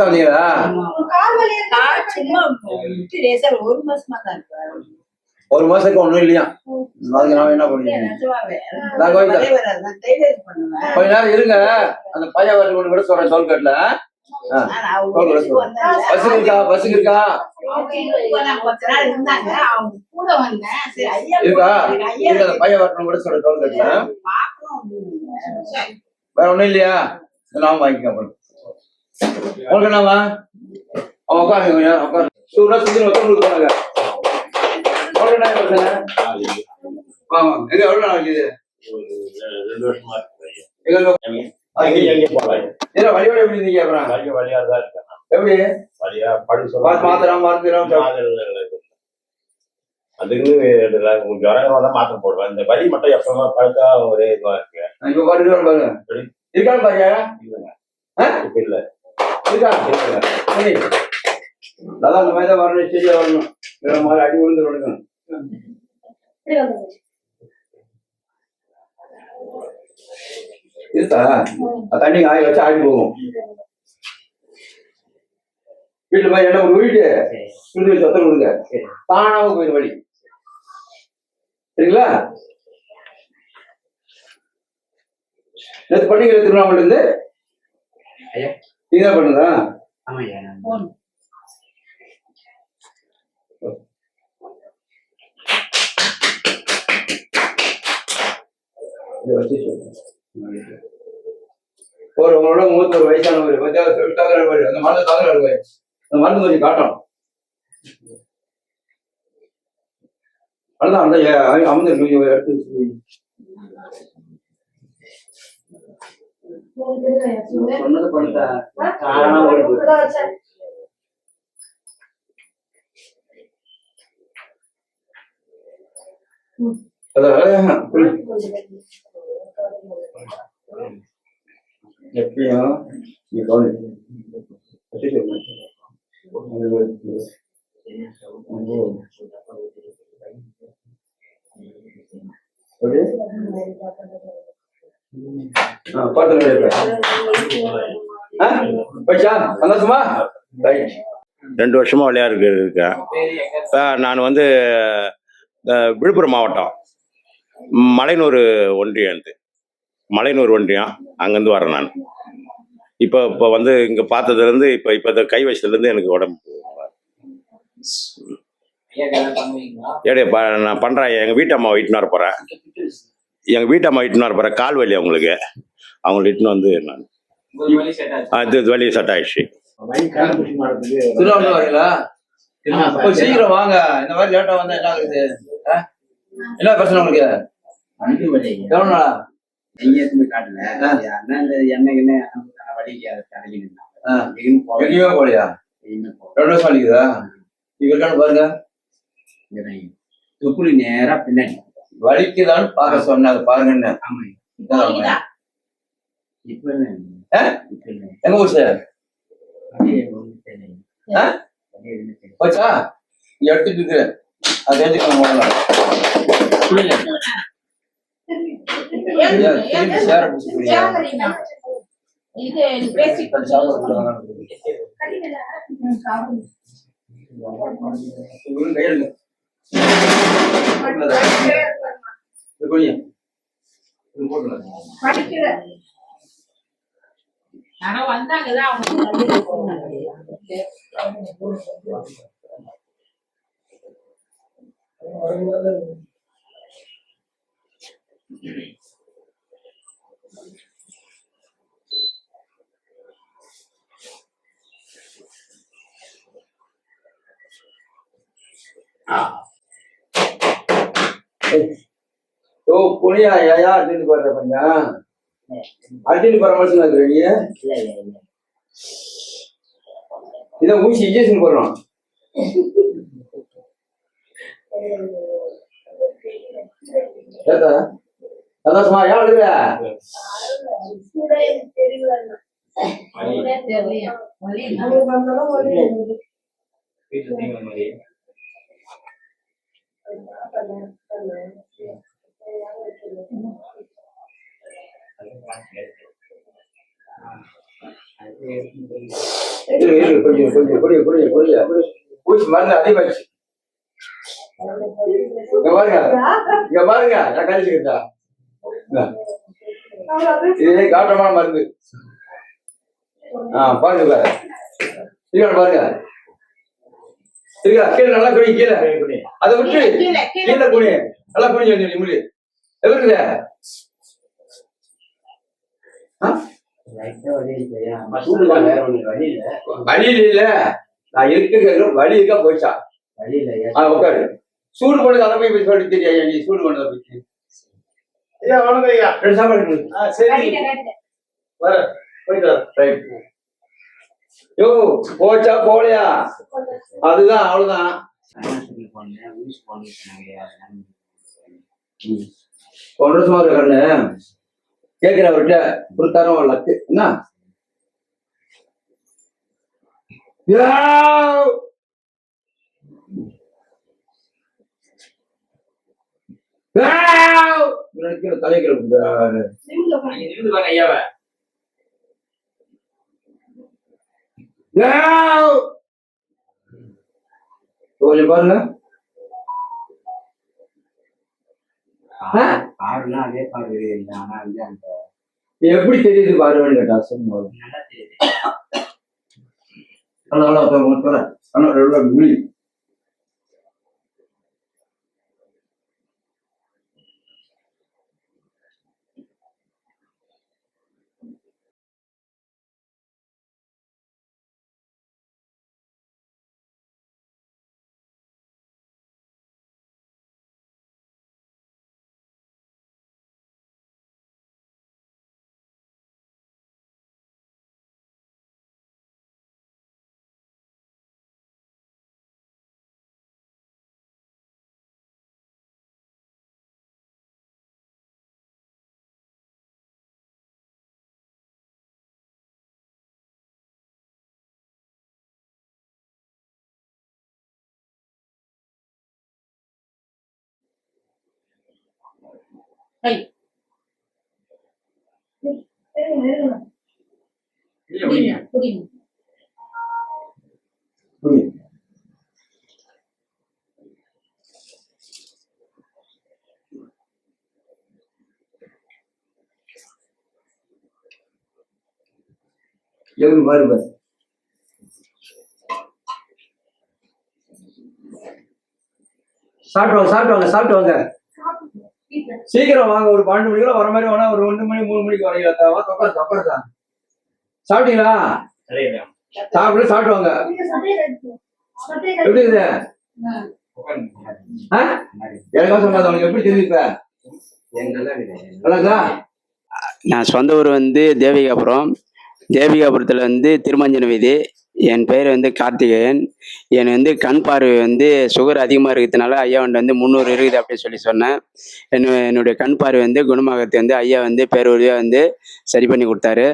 வந்தீங்களா? ஒரு மாசமா தான் ஒரு மாசத்துக்கு ஒண்ணும் இல்லையா? அதுக்கு நான் என்ன பண்ணுவேன். கொஞ்ச நேரம் இருங்க. அந்த பையன் வரது கொண்டு கூட சொல்றேன் டோல்கேட்ல பஸ் இருக்கா? பஸ் இருக்கா இருக்கா? அந்த பையன் வரணும் கூட. வேற ஒண்ணும் இல்லையா? நான் வாங்கிக்க அப்புறம். உங்களுக்கு என்னவா அவன் உட்காருங்க கொஞ்சம் நேரம் உட்காரு. சூடா சுத்தி உட்காந்து கொடுக்குறாங்க உங்களுக்கு என்ன பிரச்சனை ஆமா எங்க எவ்வளவு நாள் ஆகுது ஏன்னா வழியோட எப்படி இருந்தீங்க அப்புறம் வழியா வழியா தான் இருக்கேன். எப்படி? வழியா படி மாத்து- மாத்திரம் மாத்திரம். அதுக்கு கொஞ்சம் ஜுரம் தான் மாத்திரை போடுவேன் இந்த வலி மட்டும் எப்பவுமே பழுத்தா ஒரே இதுவா இருக்கு. இப்ப பாருங்க. பாருங்க. இருக்கான்னு பாருங்க? இப்ப இல்ல. இருக்கா? சரி. அதான் அந்த மாதிரி தான் வரணும். சரியா வரணும். வேற மாதிரி அடி விழுந்து விழுக்கணும் இப்படி வந்து இருக்கா தண்ணி காய வச்சு ஆடி போகும் வீட்டுல போய் என்ன ஒரு வீட்டு ஒத்தனை கொடுங்க தானாக போயிடும் வழி சரிங்களா நேற்று பண்டிகை திருவண்ணாமலை இருந்து ஐயா. நீங்க தான் பண்ணுதா வச்சு சொல்லுங்க. ஒரு உங்களோட மூத்த ஒரு வயசானவர் தகுறாரு அந்த மருந்து தகுறாரு போய் அந்த மருந்து கொஞ்சம் காட்டும் அதான் அந்த அமர்ந்து கொஞ்சம் எடுத்து. சொன்னது வச்சேன். அதான் எப்பயும் நீ ரெண்டு வருஷமா வழியா இருக்கேன். நான் வந்து விழுப்புரம் மாவட்டம் மலையனூர் ஒன்றியம் இது மலையனூர் ஒன்றியம் அங்கேருந்து வரேன் நான். இப்போ இப்போ வந்து இங்கே பார்த்ததுலேருந்து இப்போ இப்போ இந்த கை வச்சதுலேருந்து எனக்கு உடம்பு ஏடே ப நான் பண்ணுறேன். எங்கள் வீட்டு அம்மா இட்டுன்னு வர போகிறேன். எங்கள் வீட்டு அம்மா இட்டுன்னு வர போகிறேன். கால் வலி அவங்களுக்கு. அவங்களை இட்டுன்னு வந்து நான் வலி செட் இது வலி செட் ஆயிடுச்சு. சீக்கிரம் வாங்க. இந்த மாதிரி லேட்டா வந்தா என்ன ஆகுது? என்ன பிரச்சனை உங்களுக்கு? வண்டி வலி எவ்வளவு நாளா எங்க எதுவுமே காட்டல. அண்ணா இந்த கிண்ணெய் நமக்கான வலிக்கு அதை. எங்கேயும் எங்கேயுமே போலையா எங்கேயுமே ரெண்டு இங்க இருக்கான்னு பாருங்க. துப்புளி நேரா பின்னாடி. வலிக்குதான்னு பார்க்க சொன்னாங்க. பாருங்கன்னு. இப்ப. எங்க போச்சு. போச்சா எடுத்துட்டு இருக்கு. அது தெரிஞ்சுக்கணும் ஆனா வந்தாங்கதான் அவங்க ஓ புனியா ஏயா அர்ஜென்ட் போடுற கொஞ்சம் அர்ஜென்ட் போற மனுஷன் இருக்கிற நீ இல்ல, இல்ல, சந்தோஷமா ஏன் இருக்கிற கொஞ்சம் கொஞ்சம் புரிய புரிய புரிய மருந்து அதிகமாச்சு இங்க பாருங்க இங்க பாருங்க நான் கழிச்சுக்கிட்டா இது காட்டமான மருந்து. ஆ பாருங்க. பாரு இருக்கா பாருங்க. இருக்கா கீழே நல்லா குடி கீழே. அதை விட்டு கீழே குடி நல்லா குடிஞ்சு வந்து நிமிடி எவருக்குது வழியில இல்ல நான் இருக்க வழி இருக்கா போயிச்சா ஆ உட்காரு. சூடு பண்ணது அதை போய் சொல்லி தெரியா நீ சூடு பண்ணதை பத்தி. ஐயா வணக்கம் ஐயா. ரெண்டு சாப்பாடு கொடு. ஆ சரி. வரேன் போயிட்டு வரேன் ரைட் யோ போச்சா போலையா? அதுதான் அவ்வளவுதான். ஒன்றரை வருஷமா இருக்காரு கேட்கிற அவர்கிட்ட. கொடுத்தாரும் லக்கு. என்ன! கொஞ்சம் பாருங்க? பாருனா அதே பாரு ஆனா வந்து அந்த எப்படி தெரியுது பாருன்னு கேட்டா சும்மா நல்லா தெரியுது. ஹலோ ஹலோ சொல்ல அண்ணா ரெண்டு முடி குடிங்க, குடிங்க. முடி எவ்வளவு பாரு பாரு சாப்பிட்டு வாங்க சாப்பிட்டு வாங்க சாப்பிட்டு வாங்க வீட்டுல. சீக்கிரம் வாங்க ஒரு பன்னெண்டு மணிக்குள்ள வர மாதிரி வேணா ஒரு ஒன்று மணி மூணு மணிக்கு வரீங்களா தவா தொப்பர் தொப்பர் தான் சாப்பிட்டீங்களா? சாப்பிட்டு சாப்பிட்டு வாங்க. எப்படி இருக்குது எனக்கா சொல்லாத உனக்கு எப்படி தெரியுது நல்லா நான் சொந்த ஊர் வந்து தேவிகாபுரம். தேவிகாபுரத்தில் வந்து திருமஞ்சன வீதி. என் பேர் வந்து கார்த்திகேயன். எனக்கு வந்து கண் பார்வை வந்து சுகர் அதிகமாக இருக்கிறதுனால ஐயா வந்து முந்நூறு இருக்குது அப்படின்னு சொல்லி சொன்னேன். என்ன என்னுடைய கண் பார்வை வந்து குணமாகறது வந்து ஐயா வந்து பேருவழியாக வந்து சரி பண்ணி கொடுத்தாரு.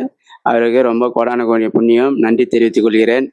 அவருக்கு ரொம்ப கோடான கோடி புண்ணியம். நன்றி தெரிவித்துக் கொள்கிறேன்.